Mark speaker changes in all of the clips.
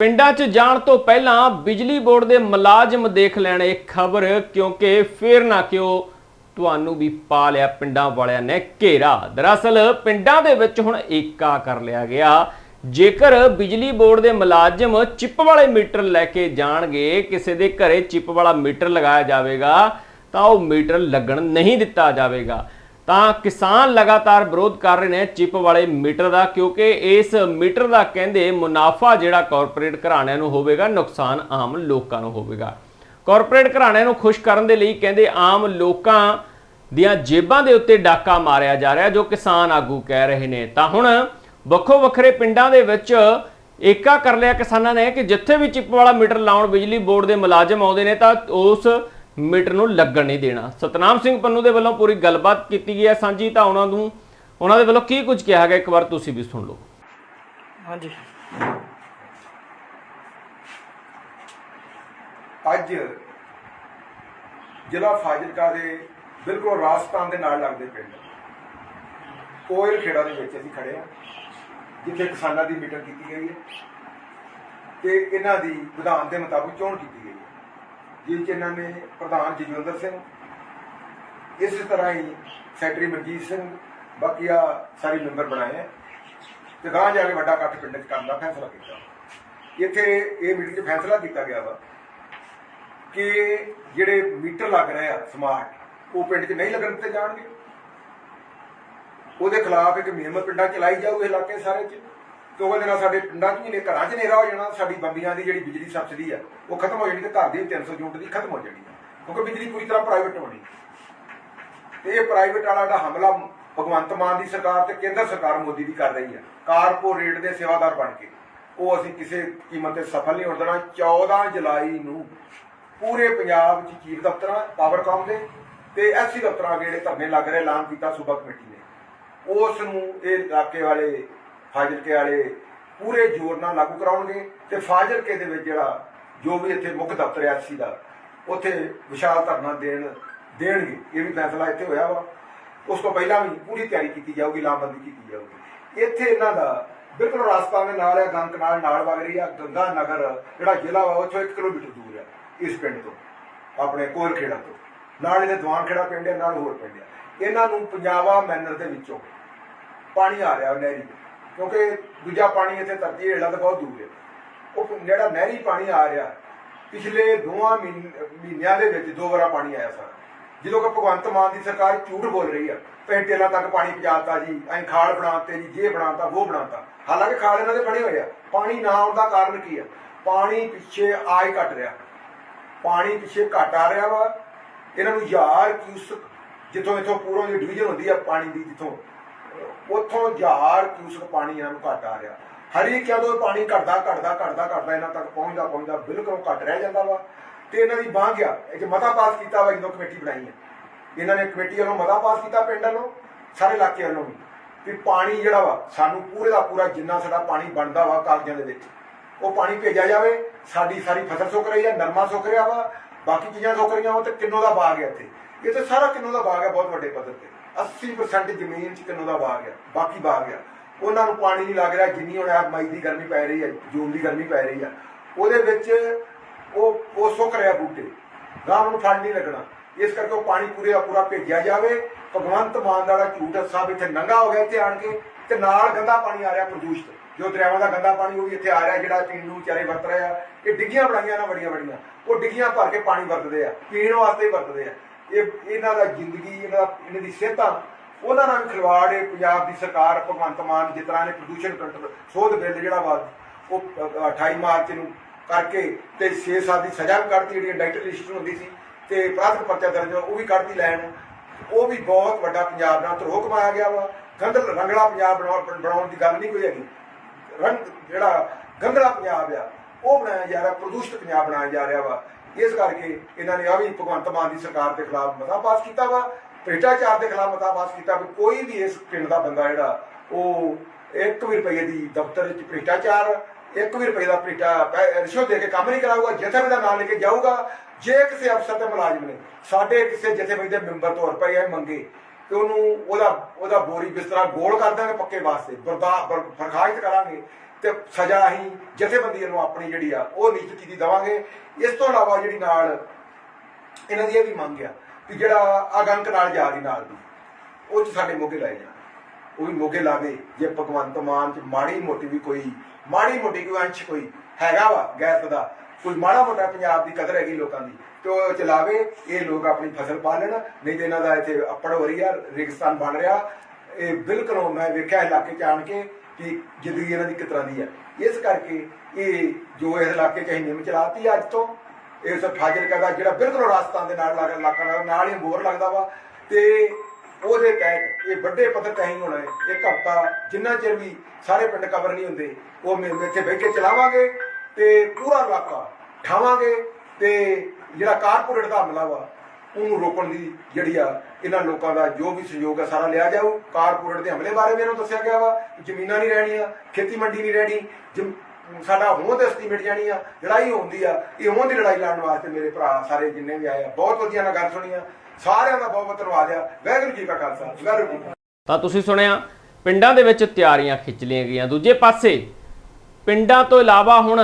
Speaker 1: ਪਿੰਡਾਂ 'ਚ ਜਾਣ ਤੋਂ ਪਹਿਲਾਂ ਬਿਜਲੀ ਬੋਰਡ ਦੇ ਮੁਲਾਜ਼ਮ ਦੇਖ ਲੈਣ ਇਹ ਖਬਰ, ਕਿਉਂਕਿ ਫੇਰ ਨਾ ਕਿਉਂ ਤੁਹਾਨੂੰ ਵੀ ਪਾ ਲਿਆ ਪਿੰਡਾਂ ਵਾਲਿਆਂ ਨੇ ਘੇਰਾ। ਦਰਅਸਲ ਪਿੰਡਾਂ ਦੇ ਵਿੱਚ ਹੁਣ ਏਕਾ ਕਰ ਲਿਆ ਗਿਆ। ਜੇਕਰ ਬਿਜਲੀ ਬੋਰਡ ਦੇ ਮੁਲਾਜ਼ਮ ਚਿੱਪ ਵਾਲੇ ਮੀਟਰ ਲੈ ਕੇ ਜਾਣਗੇ, ਕਿਸੇ ਦੇ ਘਰੇ ਚਿੱਪ ਵਾਲਾ ਮੀਟਰ ਲਗਾਇਆ ਜਾਵੇਗਾ, ਤਾਂ ਉਹ ਮੀਟਰ ਲੱਗਣ ਨਹੀਂ ਦਿੱਤਾ ਜਾਵੇਗਾ। ਤਾਂ ਕਿਸਾਨ ਲਗਾਤਾਰ ਵਿਰੋਧ ਕਰ ਰਹੇ ਨੇ ਚਿਪ ਵਾਲੇ ਮੀਟਰ ਦਾ, ਕਿਉਂਕਿ ਇਸ ਮੀਟਰ ਦਾ ਕਹਿੰਦੇ ਮੁਨਾਫਾ ਜਿਹੜਾ ਕਾਰਪੋਰੇਟ ਘਰਾਣਿਆਂ ਨੂੰ ਹੋਵੇਗਾ, ਨੁਕਸਾਨ ਆਮ ਲੋਕਾਂ ਨੂੰ ਹੋਵੇਗਾ। ਕਾਰਪੋਰੇਟ ਘਰਾਣਿਆਂ ਨੂੰ ਖੁਸ਼ ਕਰਨ ਦੇ ਲਈ ਕਹਿੰਦੇ ਆਮ ਲੋਕਾਂ ਦੀਆਂ ਜੇਬਾਂ ਦੇ ਉੱਤੇ ਡਾਕਾ ਮਾਰਿਆ ਜਾ ਰਿਹਾ, ਜੋ ਕਿਸਾਨ ਆਗੂ ਕਹਿ ਰਹੇ ਨੇ। ਤਾਂ ਹੁਣ ਵੱਖੋ ਵੱਖਰੇ ਪਿੰਡਾਂ ਦੇ ਵਿੱਚ ਏਕਾ ਕਰ ਲਿਆ ਕਿਸਾਨਾਂ ਨੇ ਕਿ ਜਿੱਥੇ ਵੀ ਚਿੱਪ ਵਾਲਾ ਮੀਟਰ ਲਾਉਣ ਬਿਜਲੀ ਬੋਰਡ ਦੇ ਮੁਲਾਜ਼ਮ ਆਉਂਦੇ ਨੇ, ਤਾਂ ਉਸ ਮੀਟਰ ਨੂੰ ਲੱਗਣ ਨਹੀਂ ਦੇਣਾ। ਸਤਨਾਮ ਸਿੰਘ ਪੰਨੂ ਦੇ ਵੱਲੋਂ ਪੂਰੀ ਗੱਲਬਾਤ ਕੀਤੀ ਗਈ ਹੈ ਸਾਂਝੀ ਤਾਂ ਉਹਨਾਂ ਨੂੰ ਉਹਨਾਂ ਦੇ ਵੱਲੋਂ ਕੀ ਕੁਝ ਕਿਹਾ ਗਿਆ? ਇੱਕ ਵਾਰ ਤੁਸੀਂ ਵੀ ਸੁਣ ਲਓ।
Speaker 2: ਹਾਂਜੀ।
Speaker 3: ਅੱਜ ਜ਼ਿਲ੍ਹਾ ਫਾਜ਼ਿਲਕਾ ਦੇ ਬਿਲਕੁਲ ਰਾਜਸਥਾਨ ਦੇ ਨਾਲ ਲੱਗਦੇ ਪਿੰਡ। ਕੋਇਲ ਖੇੜਾ ਦੇ ਵਿੱਚ ਅਸੀਂ ਖੜੇ ਹਾਂ ਜਿੱਥੇ ਕਿਸਾਨਾਂ ਦੀ ਮੀਟਿੰਗ ਕੀਤੀ ਗਈ ਹੈ ਤੇ ਇਹਨਾਂ ਦੀ ਵਿਧਾਨ ਦੇ ਮੁਤਾਬਕ ਚੋਣ ਕੀਤੀ ਗਈ ਜਿਸ 'ਚ ਇਹਨਾਂ ਨੇ ਪ੍ਰਧਾਨ ਜਜਵਿੰਦਰ ਸਿੰਘ, ਇਸੇ ਤਰ੍ਹਾਂ ਹੀ ਸੈਕਟਰੀ ਮਨਜੀਤ ਸਿੰਘ, ਬਾਕੀ ਸਾਰੇ ਮੈਂਬਰ ਬਣਾਏ ਤੇ ਗਾਂ ਜਾ ਕੇ ਵੱਡਾ ਇਕੱਠ ਪਿੰਡ 'ਚ ਕਰਨ ਦਾ ਫੈਸਲਾ ਕੀਤਾ। ਇੱਥੇ ਇਹ ਮੀਟਿੰਗ 'ਚ ਫੈਸਲਾ ਕੀਤਾ ਗਿਆ ਵਾ ਕਿ ਜਿਹੜੇ ਮੀਟਰ ਲੱਗ ਰਹੇ ਆ ਸਮਾਰਟ, ਉਹ ਪਿੰਡ 'ਚ ਨਹੀਂ ਲੱਗਣ ਦਿੱਤੇ ਜਾਣਗੇ। ਉਹਦੇ ਖਿਲਾਫ ਇੱਕ ਮੁਹਿੰਮ ਪਿੰਡਾਂ ਚਲਾਈ ਜਾਊ ਇਲਾਕੇ ਸਾਰੇ 'ਚ। ਤੇ ਉਹਦੇ ਨਾਲ ਸਾਡੇ ਪਿੰਡਾਂ 'ਚ ਵੀ ਨੇ, ਘਰਾਂ 'ਚ ਹਨੇਰਾ ਹੋ ਜਾਣਾ, ਸਾਡੀ ਬੰਬੀਆਂ ਦੀ ਜਿਹੜੀ ਬਿਜਲੀ ਸਬਸਿਡੀ ਆ, ਉਹ ਖਤਮ ਹੋ ਜਾਣੀ ਤੇ ਘਰ ਦੀ 300 ਯੂਨਿਟ ਦੀ ਖਤਮ ਹੋ ਜਾਣੀ ਕਿਉਂਕਿ ਬਿਜਲੀ ਪੂਰੀ ਤਰ੍ਹਾਂ ਪ੍ਰਾਈਵੇਟ ਹੋਣੀ। ਤੇ ਇਹ ਪ੍ਰਾਈਵੇਟ ਵਾਲਾ ਜਿਹੜਾ ਹਮਲਾ ਭਗਵੰਤ ਮਾਨ ਦੀ ਸਰਕਾਰ ਤੇ ਕੇਂਦਰ ਸਰਕਾਰ ਮੋਦੀ ਦੀ ਕਰ ਰਹੀ ਹੈ ਕਾਰਪੋਰੇਟ ਦੇ ਸੇਵਾਦਾਰ ਬਣ ਕੇ। ਉਹ ਅਸੀਂ ਕਿਸੇ ਕੀਮਤ ਤੇ ਸਫਲ ਨਹੀਂ ਹੋਣ ਦੇਣਾ 14 ਜੁਲਾਈ ਨੂੰ ਪੂਰੇ ਪੰਜਾਬ 'ਚ ਚੀਫ ਦਫ਼ਤਰਾਂ ਪਾਵਰਕਾਮ ਦੇ ਤੇ ਐਸਸੀ ਦਫ਼ਤਰਾਂ ਜਿਹੜੇ ਧਰਨੇ ਲੱਗ ਰਹੇ, ਐਲਾਨ ਕੀਤਾ ਸੂਬਾ ਕਮੇਟੀ ਨੇ। ਉਸ ਨੂੰ ਇਹ ਇਲਾਕੇ ਵਾਲੇ ਫਾਜ਼ਿਲਕੇ ਵਾਲੇ ਪੂਰੇ ਜ਼ੋਰ ਨਾਲ ਲਾਗੂ ਕਰਾਉਣਗੇ ਤੇ ਫਾਜ਼ਿਲਕੇ ਦੇ ਵਿੱਚ ਜਿਹੜਾ ਜੋ ਵੀ ਇੱਥੇ ਮੁੱਖ ਦਫ਼ਤਰ ਹੈ ਐਸਸੀ ਦਾ, ਉੱਥੇ ਵਿਸ਼ਾਲ ਧਰਨਾ ਦੇਣ, ਦੇਣਗੇ। ਇਹ ਵੀ ਫੈਸਲਾ ਇੱਥੇ ਹੋਇਆ ਵਾ। ਉਸ ਤੋਂ ਪਹਿਲਾਂ ਵੀ ਪੂਰੀ ਤਿਆਰੀ ਕੀਤੀ ਜਾਊਗੀ, ਲਾਮਬੰਦੀ ਕੀਤੀ ਜਾਊਗੀ। ਇੱਥੇ ਇਹਨਾਂ ਦਾ ਬਿਲਕੁਲ ਰਸਤਾ ਦੇ ਨਾਲ ਹੈ, ਗੰਗ ਨਾਲ ਨਾਲ ਵਗ ਰਹੀ ਆ। ਗੰਗਾ ਨਗਰ ਜਿਹੜਾ ਜ਼ਿਲ੍ਹਾ ਵਾ, ਉੱਥੋਂ 1 ਕਿਲੋਮੀਟਰ ਦੂਰ ਹੈ, ਇਸ ਪਿੰਡ ਤੋਂ, ਆਪਣੇ ਕੋਲਖੇੜਾ ਤੋਂ। ਨਾਲ ਇਹਦੇ ਦੀਵਾਨ ਖੇੜਾ ਪਿੰਡ ਹੈ, ਨਾਲ ਹੋਰ ਪਿੰਡ ਹੈ। ਇਹਨਾਂ ਨੂੰ ਪੰਜਾਬਾ ਮੈਨਰ ਦੇ ਵਿੱਚੋਂ ਪਾਣੀ ਆ ਰਿਹਾ ਨਹਿਰੀ ਕਿਉਂਕਿ ਦੂਜਾ ਪਾਣੀ ਇੱਥੇ ਧਰਤੀ ਹੇਠਾਂ ਤੋਂ ਬਹੁਤ ਦੂਰ ਹੈ। ਉਹ ਜਿਹੜਾ ਨਹਿਰੀ ਪਾਣੀ ਆ ਰਿਹਾ, ਪਿਛਲੇ ਦੋਵਾਂ ਮਹੀਨਿਆਂ ਦੇ ਵਿੱਚ ਦੋ ਵਾਰਾ ਪਾਣੀ ਆਇਆ ਸਰ। ਜਦੋਂ ਕਿ ਭਗਵੰਤ ਮਾਨ ਦੀ ਸਰਕਾਰ ਝੂਠ ਬੋਲ ਰਹੀ ਆ ਪੈਂਟੇਲਾਂ ਤੱਕ ਪਾਣੀ ਪਹੁੰਚਾਤਾ ਜੀ ਐਂ ਖਾਲ ਬਣਾਤੇ ਜੀ, ਜੇ ਬਣਾਤਾ ਉਹ ਬਣਾਤਾ। ਹਾਲਾਂਕਿ ਖਾਲ ਇਹਨਾਂ ਦੇ ਬਣੇ ਹੋਏ ਆ। ਪਾਣੀ ਨਾ ਆਉਣ ਦਾ ਕਾਰਨ ਕੀ ਆ? ਪਾਣੀ ਪਿੱਛੇ ਆ ਹੀ ਘਟ ਰਿਹਾ। ਪਾਣੀ ਪਿੱਛੇ ਘਟ ਆ ਰਿਹਾ ਵਾ। ਇਹਨਾਂ ਨੂੰ ਹਜ਼ਾਰ ਕਿਊਸਕ ਜਿੱਥੋਂ ਇਥੋਂ ਪੂਰੋਂ ਦੀ ਡਿਵੀਜ਼ਨ ਹੁੰਦੀ ਆ ਪਾਣੀ ਦੀ, ਜਿੱਥੋਂ ਉੱਥੋਂ ਹਜ਼ਾਰ ਕਿਊਸਕ ਪਾਣੀ ਇਹਨਾਂ ਨੂੰ ਘਟ ਆ ਰਿਹਾ। ਹਰੀ ਜਦੋਂ ਪਾਣੀ ਘਟਦਾ ਘਟਦਾ ਘਟਦਾ ਘਟਦਾ, ਇਹਨਾਂ ਤੱਕ ਪਹੁੰਚਦਾ ਪਹੁੰਚਦਾ, ਬਿਲਕੁਲ ਘਟ ਰਹਿ ਜਾਂਦਾ ਵਾ। ਤੇ ਇਹਨਾਂ ਦੀ ਬਾਂਹ ਗਿਆ। ਇਹ ਮਤਾ ਪਾਸ ਕੀਤਾ ਵਾ ਜਦੋਂ ਕਮੇਟੀ ਬਣਾਈ ਹੈ। ਇਹਨਾਂ ਨੇ ਕਮੇਟੀ ਵੱਲੋਂ ਮਤਾ ਪਾਸ ਕੀਤਾ ਪਿੰਡ ਵੱਲੋਂ, ਸਾਰੇ ਇਲਾਕੇ ਵੱਲੋਂ ਵੀ। ਪਾਣੀ ਜਿਹੜਾ ਵਾ, ਸਾਨੂੰ ਪੂਰੇ ਦਾ ਪੂਰਾ ਜਿੰਨਾ ਸਾਡਾ ਪਾਣੀ ਬਣਦਾ ਵਾ ਕਾਗਜ਼ਾਂ ਦੇ ਵਿੱਚ, ਉਹ ਪਾਣੀ ਭੇਜਿਆ ਜਾਵੇ। ਸਾਡੀ ਸਾਰੀ ਫਸਲ ਸੁੱਕ ਰਹੀ ਹੈ, ਨਰਮਾ ਸੁੱਕ ਰਿਹਾ ਵਾ, ਬਾਕੀ ਚੀਜ਼ਾਂ ਸੁੱਕ ਰਹੀਆਂ ਵਾ ਤੇ ਕਿੰਨੋ ਦਾ ਬਾਗ ਹੈ ਇੱਥੇ। ਇੱਥੇ ਸਾਰਾ ਕਿੰਨੋ ਦਾ ਬਾਗ ਹੈ, ਬਹੁਤ ਵੱਡੇ ਪੱਧਰ ਤੇ। 80% ਜ਼ਮੀਨ 'ਚ ਕਿੰਨੋ ਦਾ ਬਾਗ ਹੈ, ਬਾਕੀ ਬਾਗ ਹੈ। ਉਹਨਾਂ ਨੂੰ ਪਾਣੀ ਨਹੀਂ ਲੱਗ ਰਿਹਾ, ਜਿੰਨੀ ਹੁਣ ਮਈ ਦੀ ਗਰਮੀ ਪੈ ਰਹੀ ਹੈ, ਜੂਨ ਦੀ ਗਰਮੀ ਪੈ ਰਹੀ ਹੈ। ਉਹਦੇ ਵਿੱਚ ਉਹ ਉਹ ਸੁੱਕ ਰਿਹਾ ਬੂਟੇ। ਗਾਂ ਨੂੰ ਫਲ ਨਹੀਂ ਲੱਗਣਾ। ਇਸ ਕਰਕੇ ਉਹ ਪਾਣੀ ਪੂਰੇ ਦਾ ਪੂਰਾ ਭੇਜਿਆ ਜਾਵੇ। ਭਗਵੰਤ ਮਾਨ ਦਾ ਜਿਹੜਾ ਝੂਠ ਸਾਹਿਬ ਇੱਥੇ ਨੰਗਾ ਹੋ ਗਿਆ ਇੱਥੇ ਆਣ ਕੇ, ਤੇ ਨਾਲ ਗੰਦਾ ਪਾਣੀ ਆ ਰਿਹਾ ਪ੍ਰਦੂਸ਼ਿਤ। ਜੋ ਦਰਿਆਵਾਂ ਦਾ ਗੰਦਾ ਪਾਣੀ, ਉਹ ਵੀ ਇੱਥੇ ਆ ਰਿਹਾ, ਜਿਹੜਾ ਪੀਣ ਨੂੰ ਵਿਚਾਰੇ ਵਰਤ ਰਿਹਾ ਇਹ ਡਿੱਗੀਆਂ ਬਣਾਈਆਂ ਨਾ ਬੜੀਆਂ ਬੜੀਆਂ ਉਹ ਡਿੱਗੀਆਂ ਭਰ ਕੇ ਪਾਣੀ ਵਰਤਦੇ ਆ, ਪੀਣ ਵਾਸਤੇ ਵਰਤਦੇ ਆ। ਇਹ ਇਹਨਾਂ ਦਾ ਜ਼ਿੰਦਗੀ, ਇਹਨਾਂ ਦਾ ਇਹਨਾਂ ਦੀ ਸਿਹਤਾਂ, ਉਹਨਾਂ ਨਾਲ ਵੀ ਖਿਲਵਾੜ ਹੈ ਪੰਜਾਬ ਦੀ ਸਰਕਾਰ, ਭਗਵੰਤ ਮਾਨ ਜਿਸ ਤਰ੍ਹਾਂ ਨੇ ਪ੍ਰਦੂਸ਼ਣ ਕੰਟਰੋਲ ਸੋਧ ਬਿੱਲ ਜਿਹੜਾ ਵਾ, ਉਹ 28 ਮਾਰਚ ਨੂੰ ਕਰਕੇ ਤੇ 6 ਸਾਲ ਦੀ ਸਜ਼ਾ ਵੀ ਕੱਢਤੀ, ਜਿਹੜੀ ਇੰਡਾਇਰੈਕਟ ਰਜਿਸਟਰ ਹੁੰਦੀ ਸੀ, ਤੇ ਅਪਰਾਧਿਕ ਪਰਚਾ ਦਰਜ ਉਹ ਵੀ ਕੱਢਤੀ ਲੈਣ। ਉਹ ਵੀ ਬਹੁਤ ਵੱਡਾ ਪੰਜਾਬ ਨਾਲ ਧਰੋਹ ਕਮਾਇਆ ਗਿਆ ਵਾ। ਗੰਦਲ ਰੰਗਲਾ ਪੰਜਾਬ ਬਣਾਉਣ ਦੀ ਗੱਲ ਨਹੀਂ ਕੋਈ ਹੈਗੀ। ਰੰਗ ਜਿਹੜਾ ਗੰਧਲਾ ਪੰਜਾਬ ਆ, ਉਹ ਬਣਾਇਆ ਜਾ ਰਿਹਾ, ਪ੍ਰਦੂਸ਼ਿਤ ਪੰਜਾਬ ਬਣਾਇਆ ਜਾ ਰਿਹਾ ਵਾ। ਇਸ ਕਰਕੇ ਇਹਨਾਂ ਨੇ ਆ ਵੀ ਭਗਵੰਤ ਮਾਨ ਦੀ ਸਰਕਾਰ ਦੇ ਖਿਲਾਫ ਮਤਾ ਪਾਸ ਕੀਤਾ ਵਾ, ਭ੍ਰਿਸ਼ਟਾਚਾਰ ਦੇ ਖਿਲਾਫ ਮਤਾ ਪਾਸ ਕੀਤਾ ਵੀ, ਕੋਈ ਵੀ ਇਸ ਪਿੰਡ ਦਾ ਬੰਦਾ ਜਿਹੜਾ, ਉਹ 1 ਰੁਪਏ ਦੀ ਦਫ਼ਤਰ ਵਿੱਚ ਭ੍ਰਿਸ਼ਟਾਚਾਰ 1 ਰੁਪਏ ਦਾ ਭ੍ਰਿਸ਼ਟਾ ਰਿਸ਼ਵਤ ਦੇ ਕੇ ਕੰਮ ਨਹੀਂ ਕਰਾਊਗਾ, ਜਥੇਬੰਦੀ ਦਾ ਨਾਮ ਲੈ ਕੇ ਜਾਊਗਾ, ਜੇ ਕਿਸੇ ਅਫਸਰ ਤੇ ਮੁਲਾਜ਼ਮ ਨੇ, ਸਾਡੇ ਕਿਸੇ ਜਥੇਬੰਦੀ ਦੇ ਮੈਂਬਰ ਤੋਂ ਰੁਪਏ ਮੰਗੇ, ਤੇ ਉਹਨੂੰ ਉਹਦਾ ਉਹਦਾ ਬੋਰੀ ਬਿਸਤਰਾ ਗੋਲ ਕਰ ਦਾਂਗੇ ਪੱਕੇ ਵਾਸਤੇ, ਬਰਦਾ ਬਰਖਾਸਤ ਕਰਾਂਗੇ ਤੇ ਸਜ਼ਾ ਅਸੀਂ ਜਥੇਬੰਦੀਆਂ ਨੂੰ ਆਪਣੀ ਜਿਹੜੀ ਆ, ਉਹ ਨਿਸ਼ਚਿਤ ਕੀਤੀ ਦੇਵਾਂਗੇ। ਇਸ ਤੋਂ ਇਲਾਵਾ ਜਿਹੜੀ ਨਾਲ ਇਹਨਾਂ ਦੀ ਇਹ ਵੀ ਮੰਗ ਆ ਕਿ ਜਿਹੜਾ ਆਗੰਕ ਨਾਲ ਜਾ ਰਹੀ ਨਾਲ ਦੀ ਉਹ ਚ ਸਾਡੇ ਮੋਗੇ ਲਾਏ ਜਾਣ। ਉਹ ਵੀ ਮੋਗੇ ਲਾਵੇ, ਜੇ ਭਗਵੰਤ ਮਾਨ ਚ ਮਾੜੀ ਮੋਟੀ ਵੀ ਕੋਈ, ਮਾੜੀ ਮੋਟੀ ਕੋਈ ਅੰਸ਼ ਕੋਈ ਹੈਗਾ ਵਾ ਗੈਰਤ ਦਾ, ਕੋਈ ਮਾੜਾ ਮੋਟਾ ਪੰਜਾਬ ਦੀ ਕਦਰ ਹੈਗੀ ਲੋਕਾਂ ਦੀ, ਤੇ ਉਹ ਚਲਾਵੇ, ਇਹ ਲੋਕ ਆਪਣੀ ਫਸਲ ਪਾਲਣ ਨਹੀਂ ਤੇ ਇਹਨਾਂ ਦਾ ਇੱਥੇ ਅੱਪੜ ਹੋ ਰਹੀ ਆ, ਰੇਗਿਸਤਾਨ ਬਣ ਰਿਹਾ। ਇਹ ਬਿਲਕੁਲ ਮੈਂ ਵੇਖਿਆ ਇਲਾਕੇ ਚ ਆਣ ਕੇ ਕਿ ਜ਼ਿੰਦਗੀ ਇਹਨਾਂ ਦੀ ਕਿਸ ਦੀ ਹੈ। ਇਸ ਕਰਕੇ ਇਹ ਜੋ ਇਸ ਇਲਾਕੇ ਚ ਅਸੀਂ ਚਲਾਤੀ ਅੱਜ ਤੋਂ ਇਸ ਫਾਜ਼ਿਲਕਾ ਦਾ ਜਿਹੜਾ ਬਿਲਕੁਲ ਰਾਜਸਥਾਨ ਦੇ ਨਾਲ ਲੱਗ ਇਲਾਕਾ ਨਾਲ ਹੀ ਬੋਰ ਲੱਗਦਾ ਵਾ। ਤੇ ਉਹਦੇ ਤਹਿਤ ਇਹ ਵੱਡੇ ਪੱਧਰ ਤੇ ਹੋਣਾ ਹੁਣ ਇੱਕ ਹਫਤਾ ਜਿੰਨਾ ਚਿਰ ਵੀ ਸਾਰੇ ਪਿੰਡ ਕਵਰ ਨਹੀਂ ਹੁੰਦੇ, ਉਹ ਮੈਂ ਇੱਥੇ ਬਹਿ ਕੇ ਚਲਾਵਾਂਗੇ ਤੇ ਪੂਰਾ ਇਲਾਕਾ ਠਾਵਾਂਗੇ ਤੇ ਜਿਹੜਾ ਕਾਰਪੋਰੇਟ ਦਾ ਹਮਲਾ ਵਾ ਉਹਨੂੰ ਰੋਕਣ ਦੀ ਜਿਹੜੀ ਆ, ਇਹਨਾਂ ਲੋਕਾਂ ਦਾ ਜੋ ਵੀ ਸਹਿਯੋਗ ਆ, ਸਾਰਾ ਲਿਆ ਜਾਊ ਕਾਰਪੋਰੇਟ ਦੇ ਹਮਲੇ ਬਾਰੇ ਮੈਨੂੰ ਦੱਸਿਆ ਗਿਆ ਵਾ। ਜ਼ਮੀਨਾਂ ਨਹੀਂ ਰਹਿਣੀਆਂ ਖੇਤੀ ਮੰਡੀ ਨਹੀਂ ਰਹਿਣੀ। ਸਾਡਾ ਹੋਂਦ ਦਸਤੀ ਮਿਟ ਜਾਣੀ ਆ, ਲੜਾਈ ਹੁੰਦੀ ਆ। ਇਹ ਹੋਂਦ ਦੀ ਲੜਾਈ ਲੜਨ ਵਾਸਤੇ ਮੇਰੇ ਭਰਾ ਸਾਰੇ ਜਿੰਨੇ ਵੀ ਆਏ ਆ, ਬਹੁਤ ਵਧੀਆ ਨਾਲ ਗੱਲ ਸੁਣੀ ਆ। ਸਾਰਿਆਂ ਦਾ ਬਹੁਤ ਬਹੁਤ ਧੰਨਵਾਦ ਆ। ਵਾਹਿਗੁਰੂ ਜੀ ਕਾ ਖਾਲਸਾ, ਵਾਹਿਗੁਰੂ ਜੀ ਕੀ
Speaker 1: ਤਾਂ ਤੁਸੀਂ ਸੁਣਿਆ, ਪਿੰਡਾਂ ਦੇ ਵਿੱਚ ਤਿਆਰੀਆਂ ਖਿੱਚ ਲਈਆਂ ਗਈਆਂ। ਦੂਜੇ ਪਾਸੇ, ਪਿੰਡਾਂ ਤੋਂ ਇਲਾਵਾ ਹੁਣ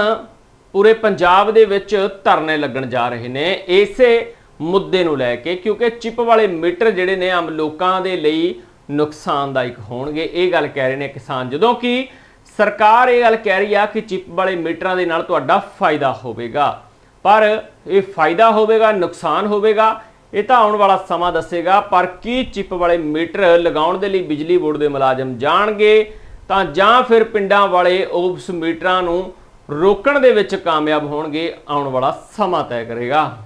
Speaker 1: ਪੂਰੇ ਪੰਜਾਬ ਦੇ ਵਿੱਚ ਧਰਨੇ ਲੱਗਣ ਜਾ ਰਹੇ ਨੇ। ਇਸੇ ਮੁੱਦੇ ਨੂੰ ਲੈ ਕੇ, ਕਿਉਂਕਿ ਚਿਪ ਵਾਲੇ ਮੀਟਰ ਜਿਹੜੇ ਨੇ ਆਮ ਲੋਕਾਂ ਦੇ ਲਈ ਨੁਕਸਾਨਦਾਇਕ ਹੋਣਗੇ। ਇਹ ਗੱਲ ਕਹਿ ਰਹੇ ਨੇ ਕਿਸਾਨ, ਜਦੋਂ ਕਿ ਸਰਕਾਰ ਇਹ ਗੱਲ ਕਹਿ ਰਹੀ ਆ ਕਿ ਚਿਪ ਵਾਲੇ ਮੀਟਰਾਂ ਦੇ ਨਾਲ ਤੁਹਾਡਾ ਫਾਇਦਾ ਹੋਵੇਗਾ। ਪਰ ਇਹ ਫਾਇਦਾ ਹੋਵੇਗਾ, ਨੁਕਸਾਨ ਹੋਵੇਗਾ, ਇਹ ਤਾਂ ਆਉਣ ਵਾਲਾ ਸਮਾਂ ਦੱਸੇਗਾ। ਪਰ ਕੀ ਚਿਪ ਵਾਲੇ ਮੀਟਰ ਲਗਾਉਣ ਦੇ ਲਈ ਬਿਜਲੀ ਬੋਰਡ ਦੇ ਮੁਲਾਜ਼ਮ ਜਾਣਗੇ, ਤਾਂ ਜਾਂ ਫਿਰ ਪਿੰਡਾਂ ਵਾਲੇ ਉਸ ਮੀਟਰਾਂ ਨੂੰ ਰੋਕਣ ਦੇ ਵਿੱਚ ਕਾਮਯਾਬ ਹੋਣਗੇ, ਆਉਣ ਵਾਲਾ ਸਮਾਂ ਤੈਅ ਕਰੇਗਾ।